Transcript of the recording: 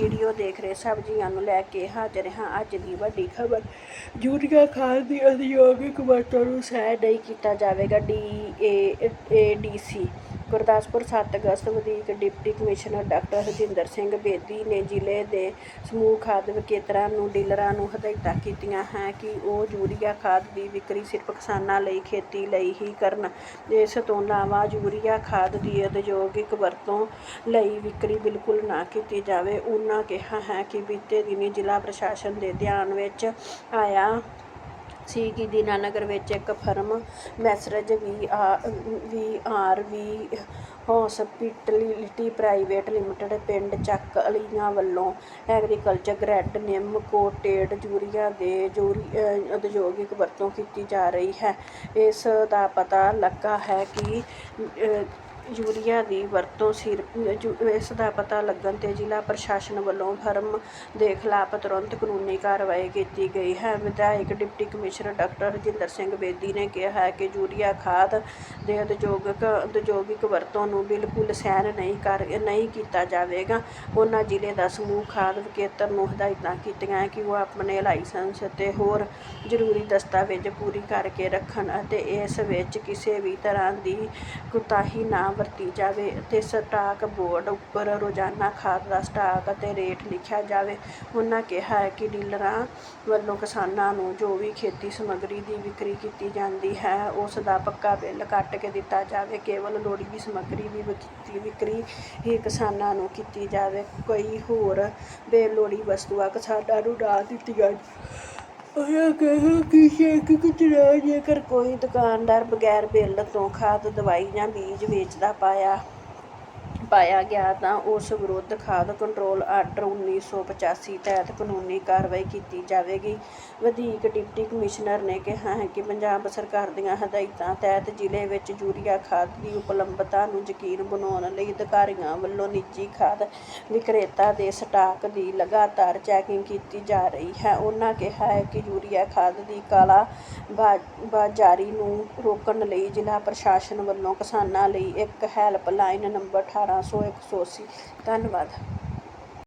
Video ਦੇਖ ਰਹੇ ਸਬਜ਼ੀਆਂ ਨੂੰ ਲੈ ਕੇ ਹਾਜ਼ਰ ਹਾਂ। ਅੱਜ ਦੀ ਵੱਡੀ ਖਬਰ, ਯੂਰੀਆ ਖਾਦ ਦੀ ਉਦਯੋਗਿਕ ਵਰਤੋਂ ਨੂੰ ਸਹਿ ਨਹੀਂ ਕੀਤਾ ਜਾਵੇਗਾ D A D C. Gurdaspur 7 ਅਗਸਤ ਵਧੀਕ deputy commissioner doctor Harjinder Singh Bedi ਨੇ ਜ਼ਿਲ੍ਹੇ ਦੇ ਸਮੂਹ ਖਾਦ ਵਿਕਰੇਤਾਵਾਂ ਨੂੰ, ਡੀਲਰਾਂ ਨੂੰ ਹਦਾਇਤਾਂ ਕੀਤੀਆਂ ਹੈ ਕਿ ਉਹ ਯੂਰੀਆ ਖਾਦ ਦੀ ਵਿਕਰੀ ਸਿਰਫ ਕਿਸਾਨਾਂ ਲਈ ਖੇਤੀ ਲਈ ਹੀ ਕਰਨ। ਇਸ ਤੋਂ ਇਲਾਵਾ ਯੂਰੀਆ ਖਾਦ ਦੀ ਉਦਯੋਗਿਕ ਵਰਤੋਂ ਲਈ ਵਿਕਰੀ ਬਿਲਕੁਲ ਨਾ ਕੀਤੀ ਜਾਵੇ। ਉਹਨਾਂ ਕਿਹਾ ਹੈ ਕਿ ਬੀਤੇ ਦਿਨੀ ਜ਼ਿਲ੍ਹਾ ਪ੍ਰਸ਼ਾਸਨ ਦੇ ਧਿਆਨ ਵਿੱਚ ਆਇਆ ਸੀ ਕਿ ਦੀਨਾਨਗਰ ਵਿੱਚ ਇੱਕ ਫਰਮ ਮੈਸਰਜ ਵੀ ਆ, V R V hospitality private limited ਪਿੰਡ ਚੱਕ ਅਲੀਆਂ ਵੱਲੋਂ ਐਗਰੀਕਲਚਰ ਗ੍ਰੈਡ ਨਿੰਮ ਕੋਟੇਡ ਯੂਰੀਆ ਦੇ ਯੂਰੀ ਉਦਯੋਗਿਕ ਵਰਤੋਂ ਕੀਤੀ ਜਾ ਰਹੀ ਹੈ। ਇਸ ਦਾ ਪਤਾ ਲੱਗਾ ਹੈ ਕਿ ਯੂਰੀਆ ਦੀ ਵਰਤੋਂ ਸਿਰਫ ਯੂ- ਇਸ ਦਾ ਪਤਾ ਲੱਗਣ ਤੇ ਜ਼ਿਲ੍ਹਾ ਪ੍ਰਸ਼ਾਸਨ ਵੱਲੋਂ ਫਰਮ ਦੇ ਖਿਲਾਫ ਤੁਰੰਤ ਕਾਨੂੰਨੀ ਕਾਰਵਾਈ ਕੀਤੀ ਗਈ ਹੈ। ਵਿਧਾਇਕ deputy commissioner doctor Harjinder Singh Bedi ਨੇ ਕਿਹਾ ਹੈ ਕਿ ਯੂਰੀਆ ਖਾਦ ਦੇ ਉਦਯੋਗਿਕ ਉਦਯੋਗਿਕ ਵਰਤੋਂ ਨੂੰ ਬਿਲਕੁਲ ਸਹਿਣ ਨਹੀਂ ਕਰ ਨਹੀਂ ਕੀਤਾ ਜਾਵੇਗਾ। ਉਹਨਾਂ ਜ਼ਿਲ੍ਹੇ ਦਾ ਸਮੂਹ ਖਾਦ ਵਿਕਰੇਤਰ ਨੂੰ ਹਦਾਇਤਾਂ ਕੀਤੀਆਂ ਕਿ ਉਹ ਆਪਣੇ ਲਾਇਸੈਂਸ ਅਤੇ ਹੋਰ ਜ਼ਰੂਰੀ ਦਸਤਾਵੇਜ਼ ਪੂਰੀ ਕਰਕੇ ਰੱਖਣ ਅਤੇ ਇਸ ਵਿੱਚ ਕਿਸੇ ਵੀ ਤਰ੍ਹਾਂ ਦੀ ਕੁਤਾਹੀ ਨਾ ਵਰਤੀ ਜਾਵੇ ਅਤੇ ਸਟਾਕ ਬੋਰਡ ਉੱਪਰ ਰੋਜ਼ਾਨਾ ਖਾਦ ਦਾ ਸਟਾਕ ਅਤੇ ਰੇਟ ਲਿਖਿਆ ਜਾਵੇ। ਉਹਨਾਂ ਕਿਹਾ ਹੈ ਕਿ ਡੀਲਰਾਂ ਵੱਲੋਂ ਕਿਸਾਨਾਂ ਨੂੰ ਜੋ ਵੀ ਖੇਤੀ ਸਮੱਗਰੀ ਦੀ ਵਿਕਰੀ ਕੀਤੀ ਜਾਂਦੀ ਹੈ, ਉਸ ਦਾ ਪੱਕਾ ਬਿੱਲ ਕੱਟ ਕੇ ਦਿੱਤਾ ਜਾਵੇ। ਕੇਵਲ ਲੋੜੀਂਦੀ ਸਮੱਗਰੀ ਦੀ ਵਿਕ- ਵਿਕਰੀ ਹੀ ਕਿਸਾਨਾਂ ਨੂੰ ਕੀਤੀ ਜਾਵੇ। ਕੋਈ ਹੋਰ ਬੇਲੋੜੀ ਵਸਤੂਆਂ ਕਿਸਾਨਾਂ ਨੂੰ ਨਾ ਦਿੱਤੀਆਂ ਉਹਨਾਂ ਕਿਹਾ ਕਿ ਸ਼ੇਖ ਕੁਚਰਾ ਜੇਕਰ ਕੋਈ ਦੁਕਾਨਦਾਰ ਬਗੈਰ ਬਿੱਲ ਤੋਂ ਖਾਦ, ਦਵਾਈ ਜਾਂ ਬੀਜ ਵੇਚਦਾ ਪਾਇਆ। ਪਾਇਆ ਗਿਆ ਤਾਂ ਉਸ ਵਿਰੁੱਧ ਖਾਦ ਕੰਟਰੋਲ ਆਰਡਰ 1985 ਤਹਿਤ ਕਾਨੂੰਨੀ ਕਾਰਵਾਈ ਕੀਤੀ ਜਾਵੇਗੀ। ਵਧੀਕ ਡਿਪਟੀ ਕਮਿਸ਼ਨਰ ਨੇ ਕਿਹਾ ਹੈ ਕਿ ਪੰਜਾਬ ਸਰਕਾਰ ਦੀਆਂ ਹਦਾਇਤਾਂ ਤਹਿਤ ਜ਼ਿਲ੍ਹੇ ਵਿੱਚ ਯੂਰੀਆ ਖਾਦ ਦੀ ਉਪਲਬਧਤਾ ਨੂੰ ਯਕੀਨ ਬਣਾਉਣ ਲਈ ਅਧਿਕਾਰੀਆਂ ਵੱਲੋਂ ਨਿੱਜੀ ਖਾਦ ਵਿਕਰੇਤਾ ਦੇ ਸਟਾਕ ਦੀ ਲਗਾਤਾਰ ਚੈਕਿੰਗ ਕੀਤੀ ਜਾ ਰਹੀ ਹੈ। ਉਹਨਾਂ ਕਿਹਾ ਹੈ ਕਿ ਯੂਰੀਆ ਖਾਦ ਦੀ ਕਾਲਾ ਬਾਜ਼ਾਰੀ ਨੂੰ ਰੋਕਣ ਲਈ ਜ਼ਿਲ੍ਹਾ ਪ੍ਰਸ਼ਾਸਨ ਵੱਲੋਂ ਕਿਸਾਨਾਂ ਲਈ ਇੱਕ ਹੈਲਪਲਾਈਨ ਨੰਬਰ 1800 180 ਧੰਨਵਾਦ।